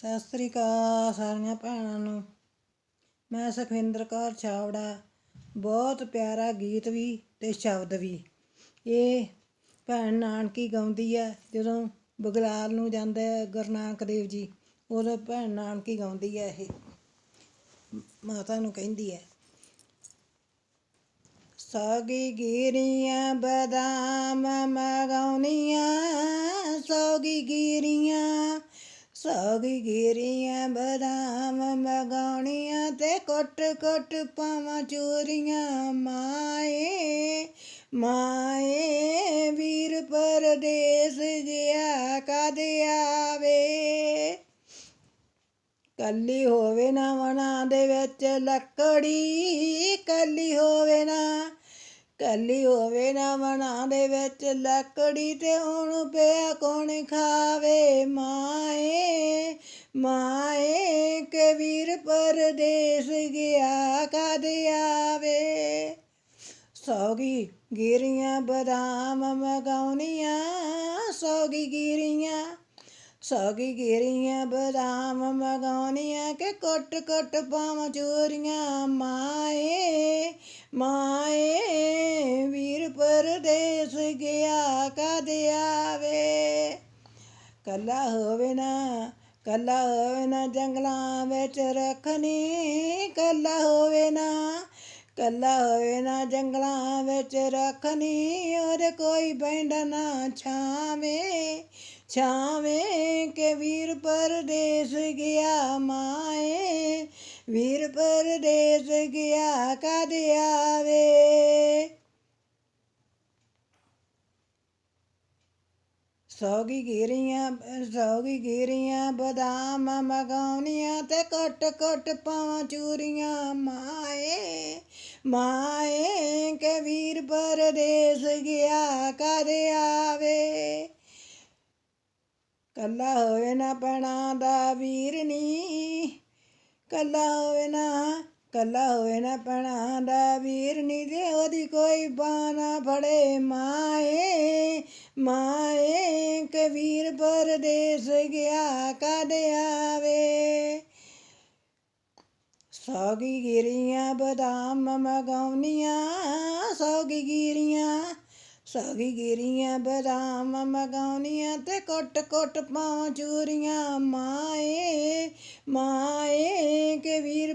ਸਤਿ ਸ੍ਰੀ ਅਕਾਲ ਸਾਰੀਆਂ ਭੈਣਾਂ ਨੂੰ। ਮੈਂ ਸੁਖਵਿੰਦਰ ਕੌਰ ਛਾਵੜਾ ਬਹੁਤ ਪਿਆਰਾ ਗੀਤ ਵੀ ਤੇ ਸ਼ਬਦ ਵੀ। ਇਹ ਭੈਣ ਨਾਨਕੀ ਗਾਉਂਦੀ ਹੈ, ਜਦੋਂ ਬਗਲਾਲ ਨੂੰ ਜਾਂਦਾ ਗੁਰੂ ਨਾਨਕ ਦੇਵ ਜੀ, ਉਦੋਂ ਭੈਣ ਨਾਨਕੀ ਗਾਉਂਦੀ ਹੈ ਇਹ। ਮਾਤਾ ਨੂੰ ਕਹਿੰਦੀ ਹੈ ਸੌਗੀ ਗਿਰੀਆਂ ਬਦਾਮ ਮਗਾਉਣੀਆਂ ਸੌਗੀ ਗਿਰੀਆਂ ਸੌਗੀ ਗਿਰੀਆਂ, ਬਦਾਮ ਮਗਾਉਣੀਆਂ ਤੇ ਕੁੱਟ ਕੁੱਟ ਪਾਵਾਂ ਚੂਰੀਆਂ। ਮਾਏ ਮਾਏ ਵੀਰ ਪਰਦੇਸ ਜਿਆ ਕਦ ਆਵੇ? ਕੱਲੀ ਹੋਵੇ ਨਾ ਵਣਾ ਦੇ ਵਿੱਚ ਲੱਕੜੀ, ਕੱਲੀ ਹੋਵੇ ਨਾ, ਕੱਲੀ ਹੋਵੇ ਨਾ ਵਣਾ ਦੇ ਵਿੱਚ ਲੱਕੜੀ ਤੇ ਹੁਣ ਪਿਆ ਕੌਣ ਖਾਵੇ? ਮਾਂ ਮਾਏ ਕੇ ਵੀਰ ਪਰਦੇਸ ਗਿਆ, ਕਦ ਆਵੇ? ਸੌਗੀ ਗਿਰੀਆਂ ਬਦਾਮ ਮਗਾਉਣੀਆਂ, ਸੌਗੀ ਗਿਰੀਆਂ ਸੌਗੀ ਗਿਰੀਆਂ ਬਦਾਮ ਮਗਾਉਣੀਆਂ ਕਿ ਕੁੱਟ ਕੁੱਟ ਪਾਵਾਂ ਚੋਰੀਆਂ? ਮਾਏ ਮਾਏ ਵੀਰ ਪਰਦੇਸ ਗਿਆ, ਕਦ ਆਵੇ? ਕੱਲਾ ਹੋਵੇ ਨਾ ਕੱਲਾ ਹੋਵੇ ਨਾ ਜੰਗਲਾਂ ਵਿੱਚ ਰੱਖਣੀ, ਕੱਲਾ ਹੋਵੇ ਨਾ, ਕੱਲਾ ਹੋਵੇ ਨਾ ਜੰਗਲਾਂ ਵਿੱਚ ਰੱਖਣੀ ਔਰ ਕੋਈ ਬੈਂਡ ਨਾ ਛਾਵੇਂ ਛਾਵੇਂ ਕੇ ਵੀਰ ਪਰਦੇਸ ਗਿਆ ਮਾਏ, ਵੀਰ ਪਰਦੇਸ ਗਿਆ ਕਦ ਆਵੇ। ਸੌਗੀ ਗਿਰੀਆਂ ਸੌਗੀ ਗਿਰੀਆਂ, ਬਦਾਮ ਮਗਾਉਣੀਆਂ ਤੇ ਕੁੱਟ ਕੁੱਟ ਪਾਵਾਂ ਚੂਰੀਆਂ। ਮਾਏ ਮਾਏ ਕੇ ਵੀਰ ਪਰਦੇਸ ਗਿਆ ਕਦ ਆਵੇ। ਕੱਲਾ ਹੋਵੇ ਨਾ ਪਣਾ ਦਾ ਵੀਰ ਨੀ, ਕੱਲਾ ਹੋਵੇ ਨਾ, ਕੱਲਾ ਹੋਵੇ ਨਾ ਪਣਾ ਦਾ ਵੀਰ ਨੀ। ਤੇ ਉਹਦੀ ਕੋਈ ਬਾਣਾ ਫੜੇ ਮਾਏ ਮਾਏ ਕੇ ਵੀਰ ਪਰਦੇਸ ਗਿਆ ਕਦ ਆਵੇ? ਸੌਗੀ ਗਿਰੀਆਂ ਬਦਾਮ ਮਗਾਉਣੀਆਂ ਸੌਗੀ ਗਿਰੀਆਂ ਸੌਗੀ ਗਿਰੀਆਂ ਬਦਾਮ ਮਗਾਉਣੀਆਂ ਤੇ ਕੁੱਟ ਕੁੱਟ ਪਾਵਾਂ ਚੂਰੀਆਂ। ਮਾਏ ਮਾਏ ਕੇ ਵੀਰ